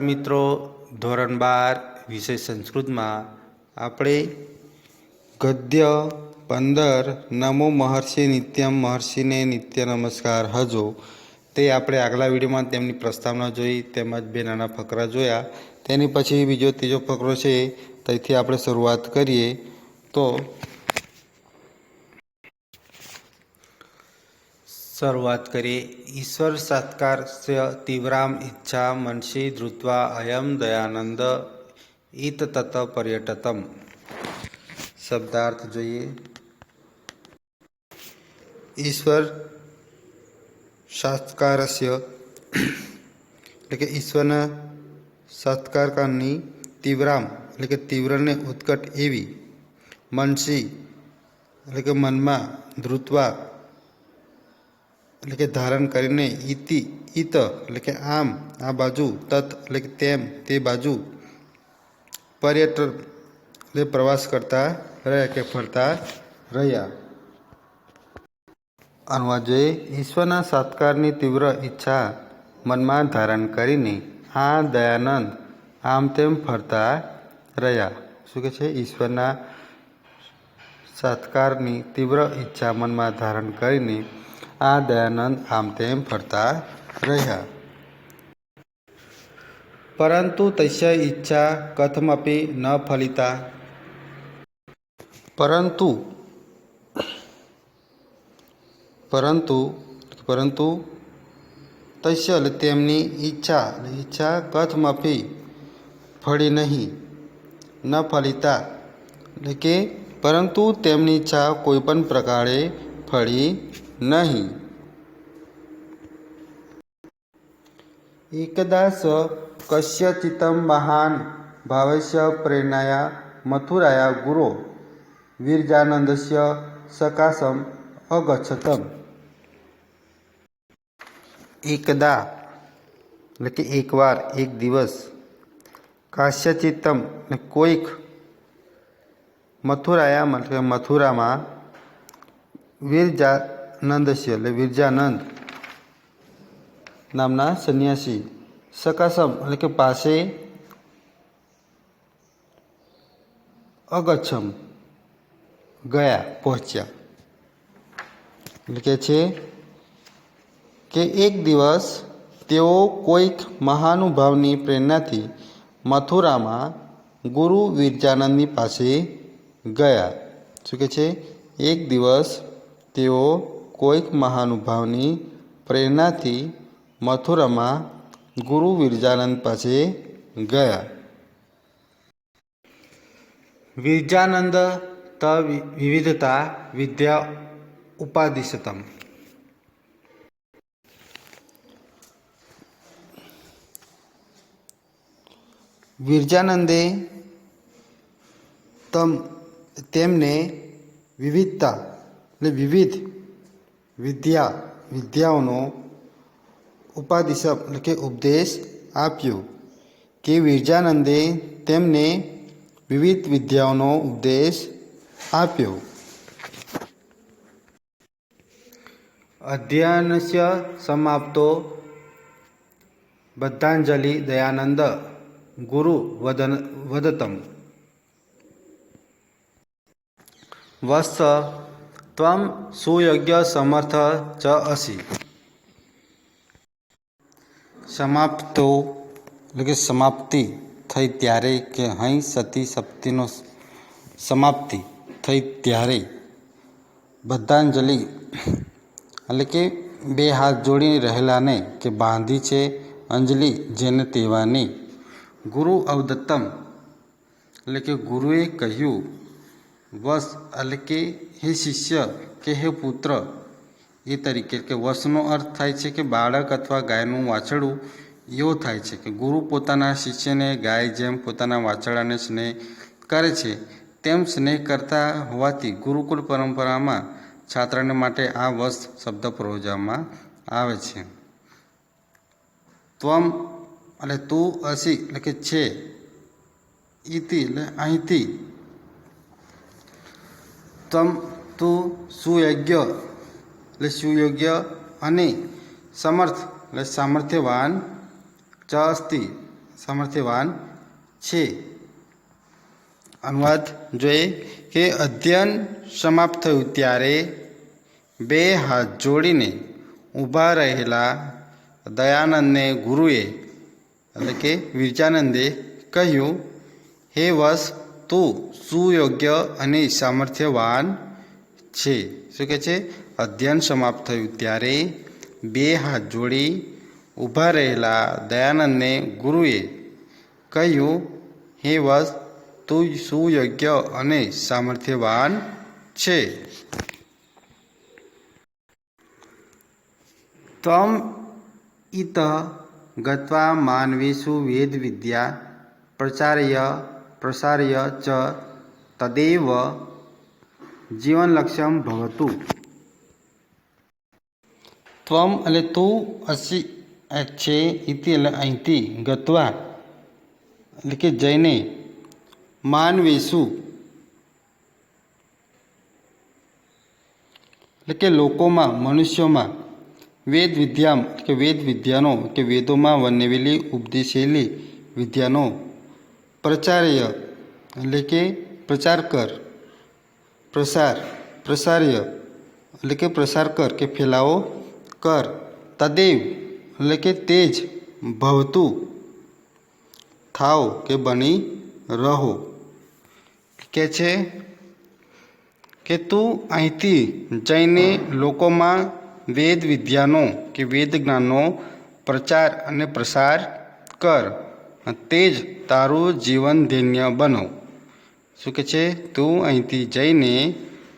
મિત્રો, ધોરણ બાર, વિષય સંસ્કૃતમાં આપણે ગદ્ય પંદર નમો મહર્ષિ નિત્યમ મહર્ષિને નિત્ય નમસ્કાર હજો. તે આપણે આગલા વિડીયોમાં તેમની પ્રસ્તાવના જોઈ, તેમજ બે નાના ફકરા જોયા. તેની પછી બીજો ત્રીજો ફકરો છે ત્યાંથી આપણે શરૂઆત કરીએ. તો શરૂઆત કરીએ ઈશ્વર સત્કારસ્ય તીવ્રામ ઈચ્છા મનસી ધૃત્વા અયમ દયાનંદ ઈત તત પર્યટતમ શબ્દાર્થ જોઈએ ઈશ્વર સત્કારસ્ય એટલે કે ઈશ્વરના સત્કારની તીવ્રામ એટલે કે તીવ્રને ઉત્કટ એવી મનસી એટલે કે મનમાં ધ્રુતવા એટલે કે ધારણ કરીને ઈતિ, ઈત, એટલે કે આમ, આ બાજુ, તત, એટલે કે તેમ, તે બાજુ પર્યટન, એટલે પ્રવાસ કરતા રહ્યા કે ફરતા રહ્યા. અનુવાદ જોઈએ ઈશ્વરના સત્કારની તીવ્ર ઈચ્છા મનમાં ધારણ કરીને આ દયાનંદ આમ તેમ ફરતા રહ્યા. શું કે છે? ઈશ્વરના સત્કારની તીવ્ર ઈચ્છા મનમાં ધારણ કરીને આ દયાનંદ આમ તેમ ફરતા રહ્યા. પરંતુ તસ્ય ઈચ્છા કથમપી ન ફલિતા. પરંતુ પરંતુ પરંતુ તસ્ય તેમની ઈચ્છા ઈચ્છા કથમપી ફળી નહીં, ન ફલિતા. એટલે કે, પરંતુ તેમની ઈચ્છા કોઈ પણ પ્રકારે ફળી નહીં એકદા સ કસ્યચિતમ મહાન ભાવસ્ય પ્રેરણાયા મથુરાયા ગુરો વીરજાનંદસ્ય સકાશમ અગચ્છતમ એકદા એટલે કે એકવાર એક દિવસ કાશ્યચિત્તમ એટલે કોઈક મથુરાયા એટલે કે મથુરામાં વીરજાનંદસ્ય એટલે વિરજાનંદ નામના સંન્યાસી સકાસમ એટલે કે પાસે અગચ્છમ ગયા પહોંચ્યા એટલે કે છે કે એક દિવસ તેઓ કોઈક મહાનુભાવની પ્રેરણાથી મથુરામાં ગુરુ વિરજાનંદની પાસે ગયા શું કે છે એક દિવસ તેઓ કોઈક મહાનુભાવની પ્રેરણાથી મથુરામાં ગુરુ વિરજાનંદ પાસે ગયા. વિરજાનંદ ત વિવિધતા, વિદ્યા ઉપાદિશતમ વિરજાનંદે તમ, તેમને વિવિધતા એટલે વિવિધ વિદ્યા, વિદ્યાઓનો ઉપાધિશ એટલે કે ઉપદેશ આપ્યો કે વિરજાનંદે તેમને વિવિધ વિદ્યાઓનો ઉપદેશ આપ્યો. અધ્યયનસ્ય સમાપ્તો બદ્ધાંજલિ દયાનંદ, ગુરુ વદન, વદતમ. વત્સ ત્વમ સુયોગ્ય સમર્થ ચ અસી સમાપ્તો એટલે કે સમાપ્તિ થઈ ત્યારે કે અહીં સતી સપ્તિનો સમાપ્તિ થઈ ત્યારે બદ્ધાંજલિ એટલે કે બે હાથ જોડી રહેલાને કે બાંધી છે અંજલિ જેને તેવાની ગુરુ અવદત્તમ એટલે કે ગુરુએ કહ્યું વસ એટલે કે હે શિષ્ય કે હે પુત્ર એ તરીકે કે વસનો અર્થ થાય છે કે બાળક અથવા ગાયનું વાછરડું એવો થાય છે કે ગુરુ પોતાના શિષ્યને ગાય જેમ પોતાના વાછરડાને સ્નેહ કરે છે તેમ સ્નેહ કરતા હોવાથી ગુરુકુળ પરંપરામાં છાત્રને માટે આ વસ શબ્દ પ્રયોજવામાં આવે છે. ત્વમ એટલે તું અસી એટલે કે છે ઇતિ એટલે અહીંથી તમ તું સુયોગ્ય, એટલે સુયોગ્ય અને સમર્થ, એટલે સામર્થ્યવાન ચ અસ્તિ, સામર્થ્યવાન છે. અનુવાદ જોઈએ કે અધ્યયન સમાપ્ત થયું ત્યારે બે હાથ જોડીને ઊભા રહેલા દયાનંદને ગુરુએ, એટલે કે વિરજાનંદે કહ્યું, હે વસ તું સુયોગ્ય અને સામર્થ્યવાન છે. શું કહે છે? અધ્યયન સમાપ્ત થયું ત્યારે બે હાથ જોડી ઊભા રહેલા દયાનંદને ગુરુએ કહ્યું, હે વસ તું સુયોગ્ય અને સામર્થ્યવાન છે. ત્વમ ઇત ગત્વા વેદ વિદ્યા પ્રચાર્ય પ્રસાર્ય ચ તદેવ જીવનલક્ષ્યમ ભવતુ. ત્વમ એટલે તું અસી છે ઇતિ એટલે અહીંથી ગત્વા. એટલે કે જઈને માનવેશું એટલે કે લોકોમાં, મનુષ્યોમાં વેદ વિદ્યામ કે વેદ વિદ્યાનો, કે વેદોમાં વર્ણવેલી ઉપદેશેલી વિદ્યાનો પ્રચાર્ય એટલે કે પ્રચાર કર, પ્રસાર, પ્રસાર્ય એટલે કે પ્રસાર કર કે ફેલાવો કર, તદેવ એટલે કે તે જ ભવતું થાવ કે બની રહો. કે છે કે તું અહીંથી જઈને લોકોમાં વેદ વિદ્યાનો કે વેદ જ્ઞાનનો પ્રચાર અને પ્રસાર કર. તે જ તારું જીવન ધન્ય બનો. શું કે છે? તું અહીંથી જઈને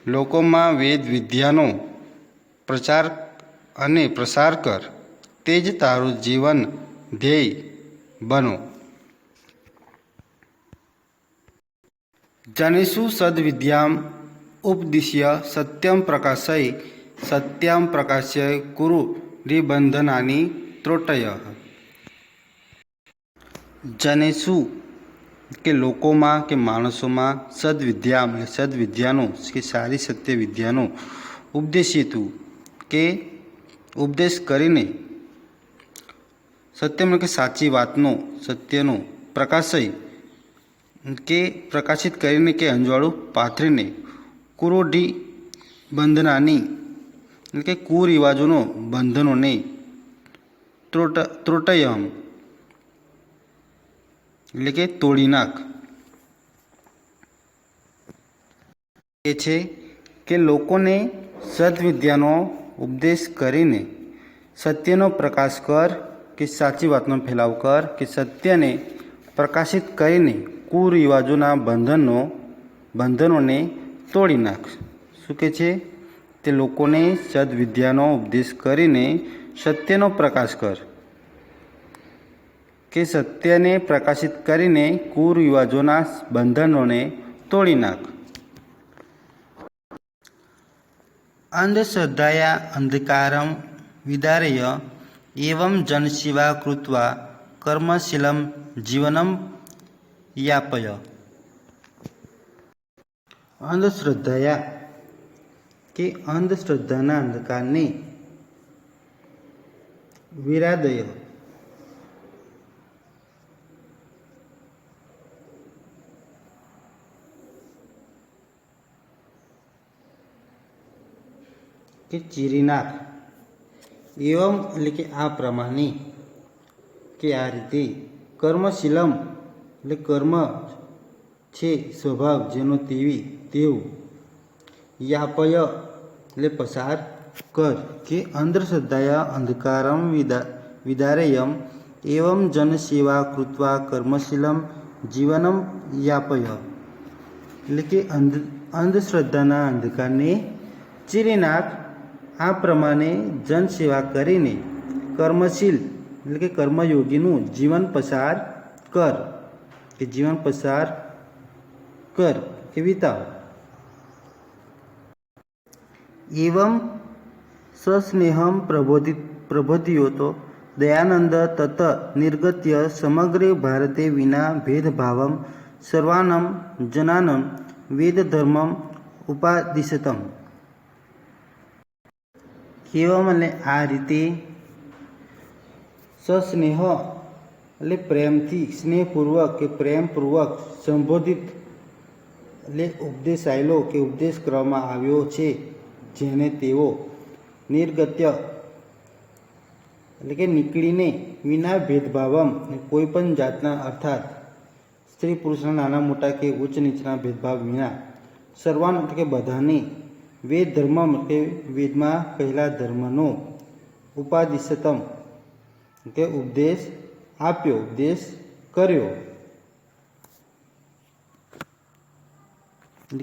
લોકોમાં વેદ વિદ્યાનો પ્રચાર અને પ્રસાર કર. તે જ તારું જીવન ધ્યેય બનો. જનેષુ સદવિદ્યામ ઉપદિશ્ય સત્યમ પ્રકાશય, સત્યમ પ્રકાશ્ય કુરુ નિબંધનાની ત્રોટય. જનેષુ કે લોકોમાં કે માણસોમાં સદવિદ્યા મળે સદવિદ્યાનો કે સારી સત્ય વિદ્યાનો ઉપદેશિતું કે ઉપદેશ કરીને સત્યમ કે સાચી વાતનો, સત્યનો પ્રકાશય કે પ્રકાશિત કરીને કે અંજવાળું પાથરીને કુરોઢી બંધનાની એટલે કે કુરિવાજોનો બંધનોને ત્રોટ, ત્રોટયમ એટલે કે તોડી નાખ. એ છે કે લોકોને સદવિદ્યાનો ઉપદેશ કરીને સત્યનો પ્રકાશ કર કે સાચી વાતનો ફેલાવ કર કે સત્યને પ્રકાશિત કરીને કુરિવાજોના બંધનો, બંધનોને તોડી નાખ. શું કે છે? તે લોકોને સદવિદ્યાનો ઉપદેશ કરીને સત્યનો પ્રકાશ કર. કે સત્યને પ્રકાશિત કરીને કુરિવાજોના બંધનોને તોડી નાખ. અંધશ્રદ્ધાયા અંધકારમ વિદારય એવમ જનસેવા કૃત્વા કર્મશીલમ જીવનમ યાપય. અંધશ્રદ્ધાયા કે અંધશ્રદ્ધાના અંધકારને વિરાદય કે ચીરી એવમ એટલે કે આ પ્રમાણે કે આ રીતે કર્મશીલમ એટલે કર્મ છે સ્વભાવ જેનો તેવી તેવું યાપય એટલે પસાર કર કે અંધશ્રદ્ધાયા અંધકારમ વિદા વિદારેયમ એવમ જનસેવા કૃત્વા કર્મશીલમ જીવનમ યાપય. એટલે કે અંધ અંધશ્રદ્ધાના અંધકારને ચીરી આ પ્રમાણે જનસેવા કરીને કર્મશીલ, એટલે કે કર્મયોગીનું જીવન પસાર કર, કે જીવન પસાર કર, કે વિતાવ. એવમ સસ્નેહમ પ્રબોધિત પ્રબોધ્યોતો દયાનંદ તત નિર્ગત્ય સમગ્ર ભારતે વિના ભેદભાવમ સર્વાનમ જનાનમ વેદધર્મમ ઉપાદિશતમ. એવમ મને આ રીતે સસ્નેહ એટલે પ્રેમથી સ્નેહપૂર્વક કે પ્રેમપૂર્વક સંબોધિત એટલે ઉપદેશ આવેલો કે ઉપદેશ કરવામાં આવ્યો છે, જેને તેઓ નિર્ગત્ય એટલે કે નીકળીને વિના ભેદભાવમ કોઈપણ કોઈ પણ જાતના અર્થાત સ્ત્રી પુરુષના નાના મોટા કે ઉચ્ચ નીચના ભેદભાવ વિના, સર્વાન એટલે કે બધાને વેદ ધર્મ કે વેદમાં કહેલા ધર્મનો ઉપાદિશતમ કે ઉપદેશ આપ્યો, ઉપદેશ કર્યો.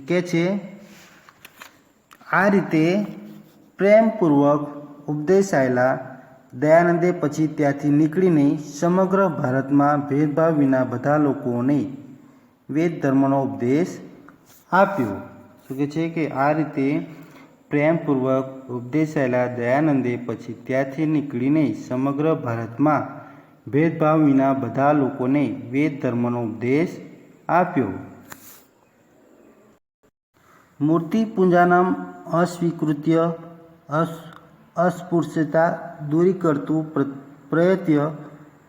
કે છે, આ રીતે પ્રેમપૂર્વક ઉપદેશાયેલા દયાનંદે પછી ત્યાંથી નીકળીને સમગ્ર ભારતમાં ભેદભાવ વિના બધા લોકોને વેદ ધર્મનો ઉપદેશ આપ્યો. શું કે છે કે આ રીતે પ્રેમપૂર્વક ઉપદેશાયેલા દયાનંદે પછી ત્યાંથી નીકળીને સમગ્ર ભારતમાં ભેદભાવ વિના બધા લોકોને વેદ ધર્મનો ઉપદેશ આપ્યો. મૂર્તિ પૂજાનામ અસ્વીકૃત્ય, અસ, અસ્પૃશ્યતા દૂરી કરતું પ્ર- પ્રયત્ય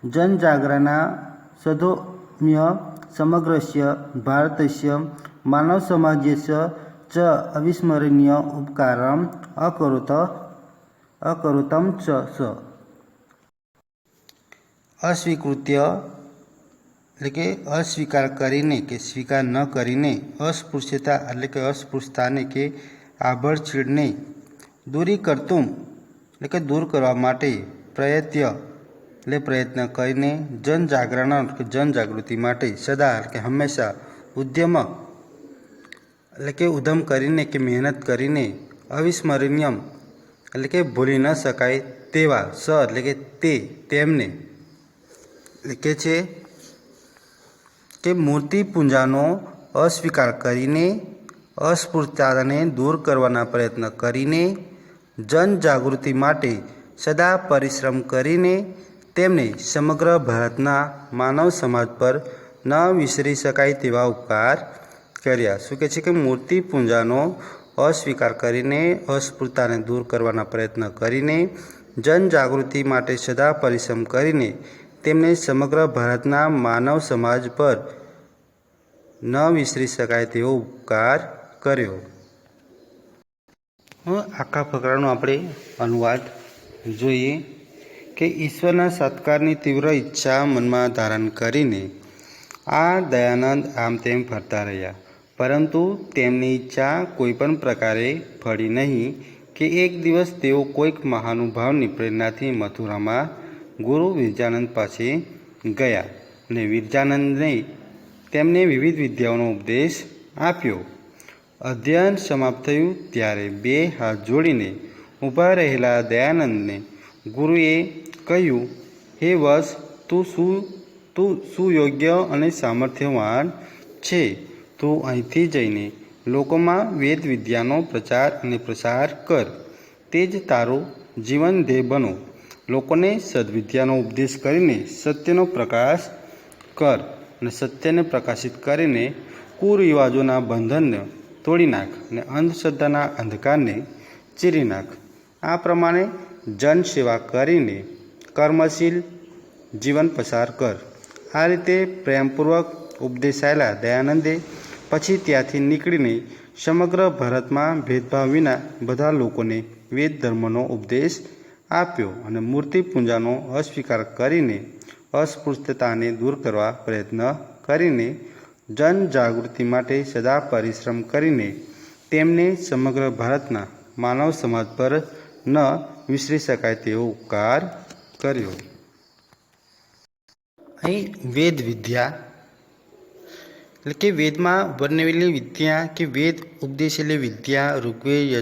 જનજાગરણા સદોમ્ય સમગ્રસ્ય ભારતસ્ય માનવ સમાજસ્ય ચ અવિસ્મરણીય ઉપકારમ અકરોત અકરોતમ ચ સ અસ્વીકૃત્ય એટલે કે અસ્વીકાર કરીને કે સ્વીકાર ન કરીને અસ્પૃશ્યતા એટલે કે અસ્પૃશ્યતાને કે આભડછીડને દૂરી કરતું એટલે કે દૂર કરવા માટે પ્રયત્ય એટલે પ્રયત્ન કરીને જનજાગરણ કે જનજાગૃતિ માટે સદા એટલે કે હંમેશા ઉદ્યમ એટલે કે ઉધમ કરીને કે મહેનત કરીને અવિસ્મરણીયમ, એટલે કે ભૂલી ન શકાય તેવા સ, એટલે કે તે, તેમને. કે છે કે મૂર્તિ પૂંજાનો અસ્વીકાર કરીને અસ્ફૂર્તતાને દૂર કરવાના પ્રયત્ન કરીને જનજાગૃતિ માટે સદા પરિશ્રમ કરીને તેમને સમગ્ર ભારતના માનવ સમાજ પર ન વિસરી શકાય તેવા ઉપકાર કર્યા. શું કહે છે કે મૂર્તિ પૂજાનો અસ્વીકાર કરીને અસ્પૃશ્યતાને દૂર કરવાના પ્રયત્ન કરીને જનજાગૃતિ માટે સદા પરિશ્રમ કરીને તેમણે સમગ્ર ભારતના માનવ સમાજ પર ન વિસરી શકાય તેવો ઉપકાર કર્યો. આખા ફકરાનો આપણે અનુવાદ જોઈએ કે ઈશ્વરના સત્કારની તીવ્ર ઈચ્છા મનમાં ધારણ કરીને આ દયાનંદ આમ તેમ ફરતા રહ્યા. પરંતુ તેમની ઈચ્છા કોઈપણ પ્રકારે ફળી નહીં કે એક દિવસ તેઓ કોઈક મહાનુભાવની પ્રેરણાથી મથુરામાં ગુરુ વિરજાનંદ પાસે ગયા અને વિરજાનંદને તેમને વિવિધ વિદ્યાઓનો ઉપદેશ આપ્યો. અધ્યયન સમાપ્ત થયું ત્યારે બે હાથ જોડીને ઊભા રહેલા દયાનંદને ગુરુએ કહ્યું, હે વસ તું શું, તું સુયોગ્ય અને સામર્થ્યવાન છે. તું અહીંથી જઈને લોકોમાં વેદ વિદ્યાનો પ્રચાર અને પ્રસાર કર. તે જ તારું જીવન ધ્યેય બનો. લોકોને સદવિદ્યાનો ઉપદેશ કરીને સત્યનો પ્રકાશ કર અને સત્યને પ્રકાશિત કરીને કુરિવાજોના બંધનને તોડી નાખ અને અંધશ્રદ્ધાના અંધકારને ચીરી નાખ. આ પ્રમાણે જનસેવા કરીને કર્મશીલ જીવન પસાર કર. આ રીતે પ્રેમપૂર્વક ઉપદેશાયેલા દયાનંદે પછી ત્યાંથી નીકળીને સમગ્ર ભારતમાં ભેદભાવ વિના બધા લોકોને વેદ ધર્મનો ઉપદેશ આપ્યો અને મૂર્તિ પૂજાનો અસ્વીકાર કરીને અસ્પૃશ્યતાને દૂર કરવા પ્રયત્ન કરીને જનજાગૃતિ માટે સદા પરિશ્રમ કરીને તેમને સમગ્ર ભારતના માનવ સમાજ પર ન વિસરી શકાય તેવો ઉપકાર કર્યો. અહીં વેદ વિદ્યા એટલે કે વેદમાં વર્ણવેલી વિદ્યા કે વેદ ઉપદેશેલી વિદ્યા, ઋગ્વેદ,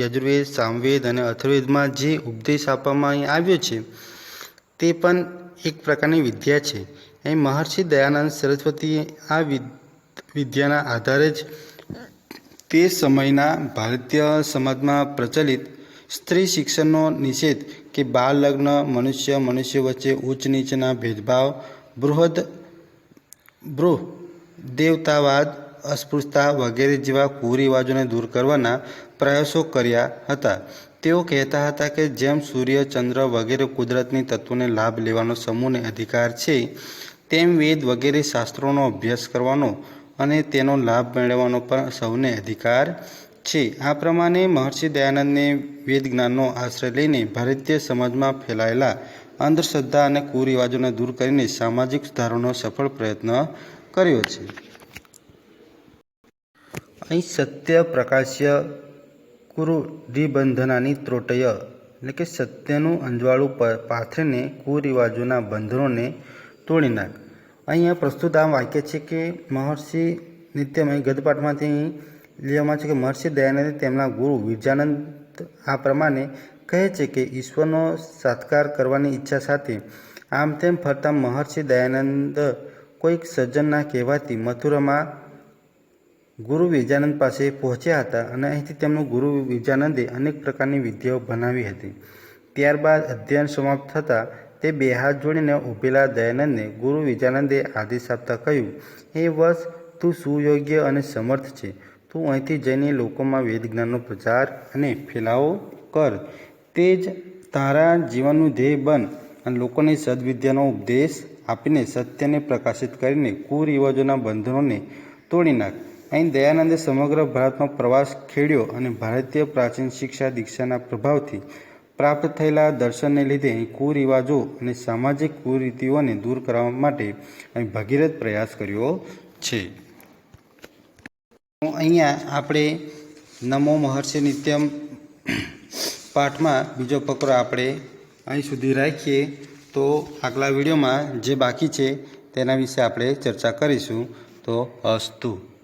યજુર્વેદ સામવેદ અને અથર્વેદમાં જે ઉપદેશ આપવામાં અહીં આવ્યો છે, તે પણ એક પ્રકારની વિદ્યા છે. અહીં મહર્ષિ દયાનંદ સરસ્વતીએ આ વિદ- વિદ્યાના આધારે જ તે સમયના ભારતીય સમાજમાં પ્રચલિત સ્ત્રી શિક્ષણનો નિષેધ કે બાળ લગ્ન, મનુષ્ય મનુષ્ય વચ્ચે ઉચ્ચ નીચના ભેદભાવ, બૃહદ, બૃહ દેવતાવાદ, અસ્પૃશ્યતા વગેરે જેવા કુરિવાજોને દૂર કરવાના પ્રયાસો કર્યા હતા. તેઓ કહેતા હતા કે જેમ સૂર્ય, ચંદ્ર વગેરે કુદરતની તત્વોને લાભ લેવાનો સમૂહને અધિકાર છે, તેમ વેદ વગેરે શાસ્ત્રોનો અભ્યાસ કરવાનો અને તેનો લાભ મેળવવાનો પણ સૌને અધિકાર છે. આ પ્રમાણે મહર્ષિ દયાનંદને વેદ જ્ઞાનનો આશ્રય લઈને ભારતીય સમાજમાં ફેલાયેલા અંધશ્રદ્ધા અને કુરિવાજોને દૂર કરીને સામાજિક સુધારોનો સફળ પ્રયત્ન કર્યો છે. અહીં સત્ય પ્રકાશ્ય કુરુરિબંધનાની ત્રોટય એટલે કે સત્યનું અંજવાળું પાથરીને કુરિવાજોના બંધનોને તોડી નાખ. અહીંયા પ્રસ્તુત આ વાક્ય છે કે મહર્ષિ નિત્યમય ગદપાઠમાંથી લેવામાં છે કે મહર્ષિ દયાનંદ તેમના ગુરુ વિરજાનંદ આ પ્રમાણે કહે છે કે ઈશ્વરનો સાત્કાર કરવાની ઈચ્છા સાથે આમ તેમ ફરતા મહર્ષિ દયાનંદ કોઈક સજ્જનના કહેવાથી મથુરામાં ગુરુ વિજાનંદ પાસે પહોંચ્યા હતા અને અહીંથી તેમનું ગુરુ વિજાનંદે અનેક પ્રકારની વિદ્યાઓ ભણાવી હતી. ત્યારબાદ અધ્યયન સમાપ્ત થતાં તે બે હાથ જોડીને ઊભેલા દયાનંદને ગુરુ વિજાનંદે આદેશ આપતા કહ્યું, હે વશ તું સુયોગ્ય અને સમર્થ છે. તું અહીંથી જઈને લોકોમાં વેદ જ્ઞાનનો પ્રચાર અને ફેલાવો કર. તે જ તારા જીવનનું ધ્યેય બન અને લોકોને સદવિદ્યાનો ઉપદેશ આપીને સત્યને પ્રકાશિત કરીને કુરિવાજોના બંધનોને તોડી નાખ. અહીં દયાનંદે સમગ્ર ભારતનો પ્રવાસ ખેડ્યો અને ભારતીય પ્રાચીન શિક્ષા દીક્ષાના પ્રભાવથી પ્રાપ્ત થયેલા દર્શનને લીધે અહીં કુરિવાજો અને સામાજિક કુરીતિઓને દૂર કરવા માટે અહીં ભગીરથ પ્રયાસ કર્યો છે. અહીંયા આપણે નમો મહર્ષિ નિત્યમ પાઠમાં બીજો ફકરો આપણે અહીં સુધી રાખીએ. તો આગલા વિડીયોમાં જે બાકી છે તેના વિશે આપણે ચર્ચા કરીશું. તો અસ્તુ.